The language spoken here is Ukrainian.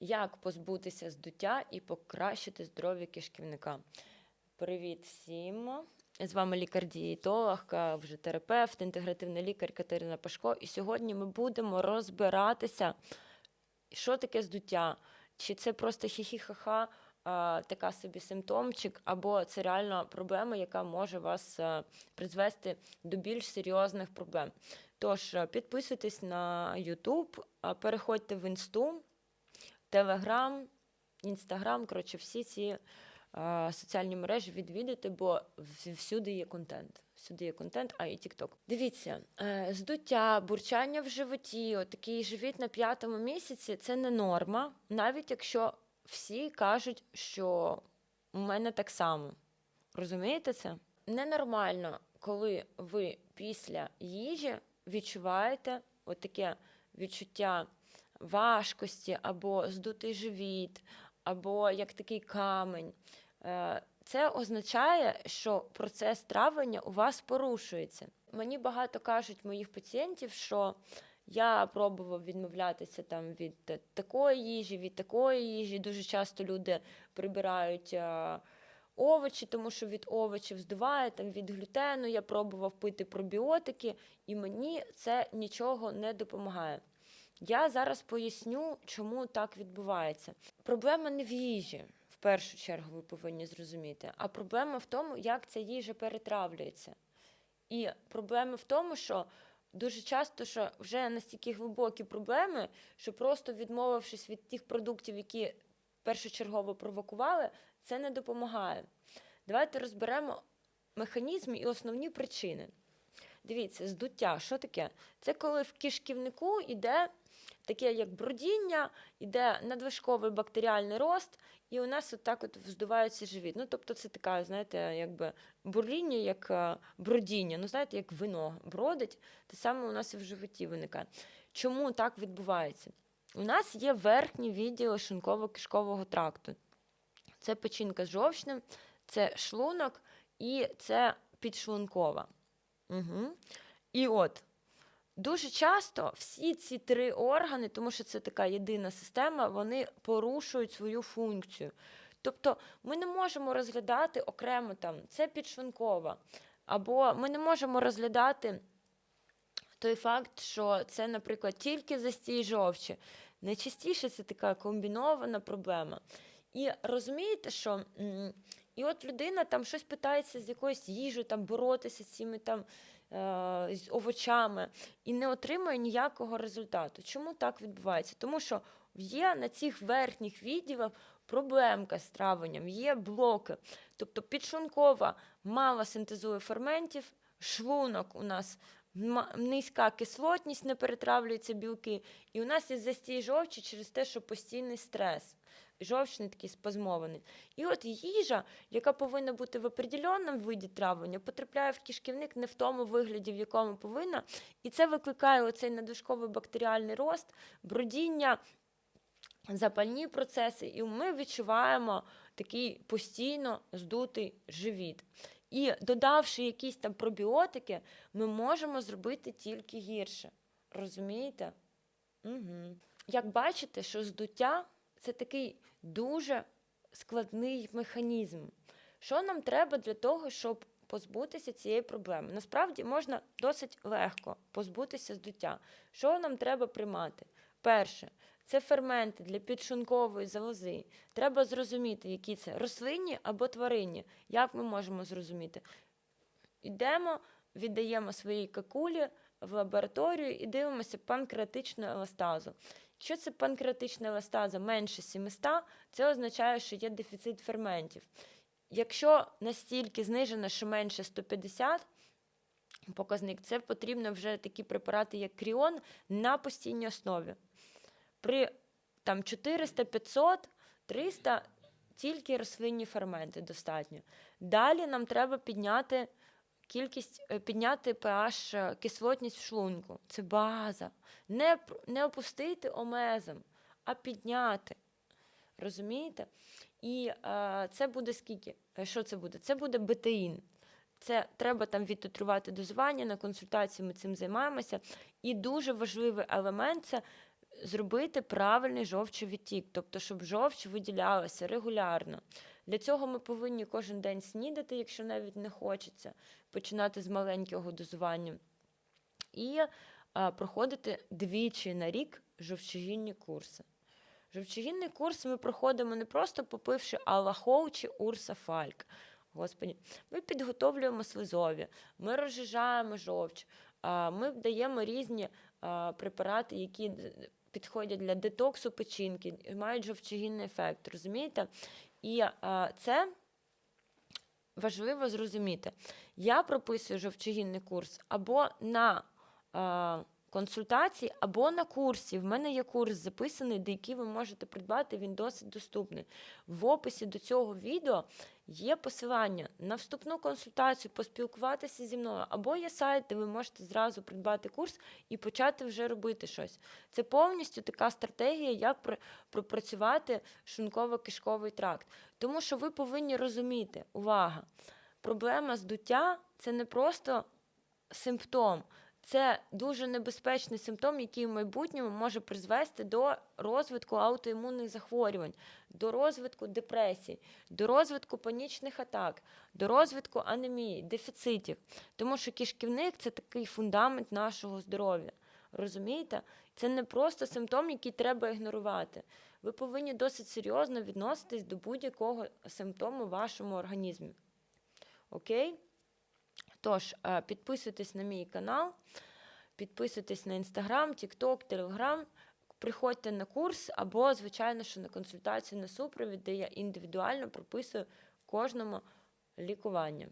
Як позбутися здуття і покращити здоров'я кишківника? Привіт всім! З вами лікар-дієтолог, вже терапевт, інтегративний лікар Катерина Пашко. І сьогодні ми будемо розбиратися, що таке здуття. Чи це просто хі-хі-ха-ха, така собі симптомчик, або це реально проблема, яка може вас призвести до більш серйозних проблем. Тож підписуйтесь на YouTube, переходьте в інсту, Телеграм, Інстаграм, коротше, всі ці а, соціальні мережі відвідати, бо всюди є контент. Всюди є контент, а і TikTok. Дивіться, е, здуття, бурчання в животі, отакий живіт на п'ятому місяці це не норма, навіть якщо всі кажуть, що у мене так само. Розумієте це? Ненормально, коли ви після їжі відчуваєте отаке відчуття важкості або здутий живіт, або як такий камень. Е, Це означає, що процес травлення у вас порушується. Мені багато кажуть моїх пацієнтів, що я пробував відмовлятися там від такої їжі, від такої їжі. Дуже часто люди прибирають е, овочі, тому що від овочів здуває, там від глютену. Я пробував пити пробіотики, і мені це нічого не допомагає. Я зараз поясню, чому так відбувається. Проблема не в їжі, в першу чергу, ви повинні зрозуміти, а проблема в тому, як ця їжа перетравлюється. І проблема в тому, що дуже часто що вже настільки глибокі проблеми, що просто відмовившись від тих продуктів, які першочергово провокували, це не допомагає. Давайте розберемо механізм і основні причини. Дивіться, здуття, що таке? Це коли в кишківнику йде таке як бродіння, йде надвижковий бактеріальний рост, і у нас от так от вздувається живіт. Ну, тобто це така, знаєте, якби бурління, як е, бродіння. Ну, знаєте, як вино бродить, те саме у нас і в животі виникає. Чому так відбувається? У нас є верхній відділ шлунково-кишкового тракту. Це печінка з жовчним, це шлунок і це підшлункова. Угу. І от дуже часто всі ці три органи, тому що це така єдина система, вони порушують свою функцію. Тобто ми не можемо розглядати окремо там це підшлункова, або ми не можемо розглядати той факт, що це, наприклад, тільки застій жовчі. Найчастіше це така комбінована проблема. І розумієте, що і от людина там щось питається з якоюсь їжею, там боротися з цими там е, з овочами і не отримує ніякого результату. Чому так відбувається? Тому що є на цих верхніх відділах проблемка з травленням, є блоки. Тобто підшлункова мало синтезує ферментів, шлунок у нас низька кислотність, не перетравлюються білки, і у нас є застій жовчі через те, що постійний стрес. Жовчний такий спазмований. І от їжа, яка повинна бути в определеному виді травлення, потрапляє в кишківник не в тому вигляді, в якому повинна. І це викликає оцей надвижковий бактеріальний рост, бродіння, запальні процеси, і ми відчуваємо такий постійно здутий живіт. І додавши якісь там пробіотики, ми можемо зробити тільки гірше. Розумієте? Угу. Як бачите, що здуття це такий дуже складний механізм. Що нам треба для того, щоб позбутися цієї проблеми? Насправді можна досить легко позбутися здуття. Що нам треба приймати? Перше, це ферменти для підшлункової залози. Треба зрозуміти, які це рослинні або тваринні. Як ми можемо зрозуміти? Йдемо, віддаємо свої какулі в лабораторію і дивимося панкреатичну еластазу. Якщо це панкреатична еластаза менше 700, це означає, що є дефіцит ферментів. Якщо настільки знижено, що менше 150, показник, це потрібно вже такі препарати, як кріон, на постійній основі. При там 400, 500, 300 тільки рослинні ферменти достатньо. Далі нам треба підняти кількість, е, підняти pH, е, кислотність в шлунку. Це база. Не, не опустити омезом, а підняти. Розумієте? І е, це буде скільки? Е, Що це буде? Це буде бетеїн. Це треба там відтитрувати дозування, на консультації ми цим займаємося. І дуже важливий елемент це зробити правильний жовчовідтік, тобто, щоб жовч виділялася регулярно. Для цього ми повинні кожен день снідати, якщо навіть не хочеться, починати з маленького дозування. І а, проходити двічі на рік жовчогінні курси. Жовчогінний курс ми проходимо не просто попивши Аллахоу чи Урса Фальк. Господі, ми підготовлюємо слизові, ми розжижаємо жовч, ми даємо різні а, препарати, які підходять для детоксу печінки, і мають жовчогінний ефект. Розумієте? І а, це важливо зрозуміти. Я прописую жовчогінний курс або на а, консультації, або на курсі. В мене є курс записаний, де який ви можете придбати, він досить доступний. В описі до цього відео є посилання на вступну консультацію, поспілкуватися зі мною, або є сайт, де ви можете зразу придбати курс і почати вже робити щось. Це повністю така стратегія, як пропрацювати шлунково-кишковий тракт. Тому що ви повинні розуміти, увага, проблема здуття це не просто симптом. Це дуже небезпечний симптом, який в майбутньому може призвести до розвитку аутоімунних захворювань, до розвитку депресій, до розвитку панічних атак, до розвитку анемії, дефіцитів. Тому що кишківник це такий фундамент нашого здоров'я. Розумієте? Це не просто симптом, який треба ігнорувати. Ви повинні досить серйозно відноситись до будь-якого симптому в вашому організмі. Окей? Тож, е, підписуйтесь на мій канал, підписуйтесь на інстаграм, тікток, телеграм. Приходьте на курс або, звичайно, що на консультацію на супровід, де я індивідуально прописую кожному лікування.